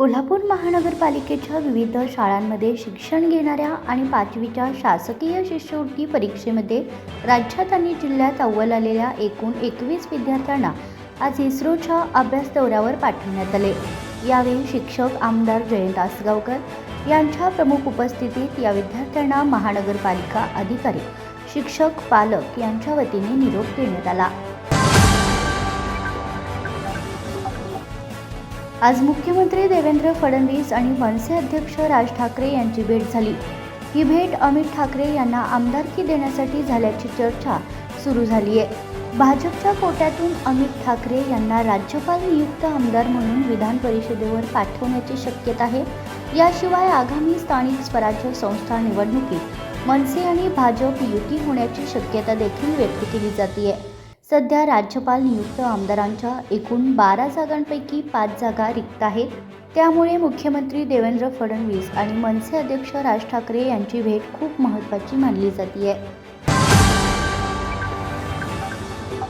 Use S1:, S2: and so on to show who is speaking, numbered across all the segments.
S1: कोल्हापूर महानगरपालिकेच्या विविध शाळांमध्ये शिक्षण घेणाऱ्या आणि पाचवीच्या शासकीय शिष्यवृत्ती परीक्षेमध्ये राज्यात आणि जिल्ह्यात अव्वल आलेल्या एकूण एकवीस विद्यार्थ्यांना आज इस्रोच्या अभ्यास दौऱ्यावर पाठवण्यात आले. यावेळी शिक्षक आमदार जयंत आसगावकर यांच्या प्रमुख उपस्थितीत या विद्यार्थ्यांना महानगरपालिका अधिकारी शिक्षक पालक यांच्या वतीने निरोप देण्यात आला. आज मुख्यमंत्री देवेंद्र फडणवीस आणि मनसे अध्यक्ष राज ठाकरे यांची भेट झाली. ही भेट अमित ठाकरे यांना आमदारकी देण्यासाठी झाल्याची चर्चा सुरू झाली आहे भाजपच्या कोट्यातून अमित ठाकरे यांना राज्यपाल नियुक्त आमदार म्हणून विधान परिषदेवर पाठवण्याची शक्यता आहे. याशिवाय आगामी स्थानिक स्वराज्य संस्था निवडणुकीत मनसे आणि भाजप युती होण्याची शक्यता देखील व्यक्त केली जाते सध्या राज्यपाल नियुक्त आमदारांच्या एकूण बारा जागांपैकी पाच जागा रिक्त आहेत. त्यामुळे मुख्यमंत्री देवेंद्र फडणवीस आणि मनसे अध्यक्ष राज ठाकरे यांची भेट खूप महत्त्वाची मानली जाते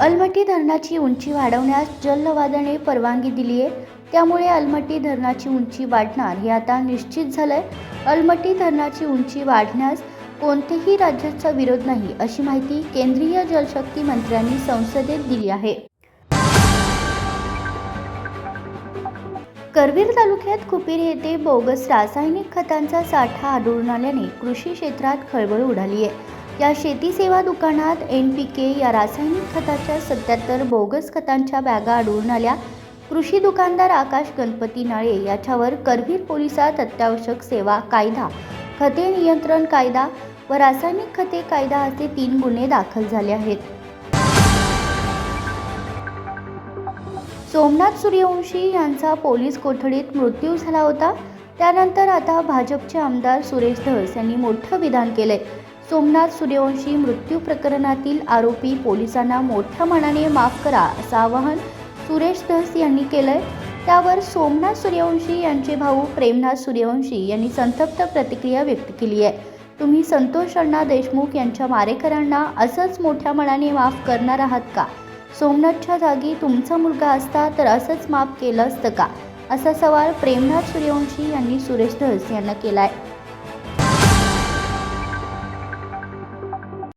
S1: अलमट्टी धरणाची उंची वाढवण्यास जलवादाने परवानगी दिली आहे त्यामुळे अलमट्टी धरणाची उंची वाढणार हे आता निश्चित झालंय. अलमट्टी धरणाची उंची वाढण्यास कोणतेही राज्याचा विरोध नाही अशी माहिती केंद्रीय जलशक्ती मंत्र्यांनी संसदेत दिली आहे. करवीर तालुक्यात कुपीर येथे बोगस रासायनिक खतांचा साठा आढळून आल्याने कृषी क्षेत्रात खळबळ उडाली आहे. या शेती सेवा दुकानात एन पी के या रासायनिक खताच्या सत्याहत्तर बोगस खतांच्या बॅगा आढळून आल्या. कृषी दुकानदार आकाश गणपती नाळे याच्यावर करवीर पोलिसात अत्यावश्यक सेवा कायदा खते नियंत्रण कायदा व रासायनिक खते कायदा असे तीन गुन्हे दाखल झाले आहेत. सोमनाथ सूर्यवंशी यांचा पोलीस कोठडीत मृत्यू झाला होता. त्यानंतर आता भाजपचे आमदार सुरेश धस यांनी मोठं विधान केलंय. सोमनाथ सूर्यवंशी मृत्यू प्रकरणातील आरोपी पोलिसांना मोठ्या मनाने माफ करा असं आवाहन सुरेश धस यांनी केलंय. त्यावर सोमनाथ सूर्यवंशी यांचे भाऊ प्रेमनाथ सूर्यवंशी यांनी संतप्त प्रतिक्रिया व्यक्त केली आहे. तुम्ही संतोष अण्णा देशमुख यांच्या मारेकरांना असंच मोठ्या मनाने माफ करणार आहात का? सोमनाथच्या जागी तुमचा मुलगा असता तर असंच माफ केलं असतं का? असा सवाल प्रेमनाथ सूर्यवंशी यांनी सुरेश धस यांना केला आहे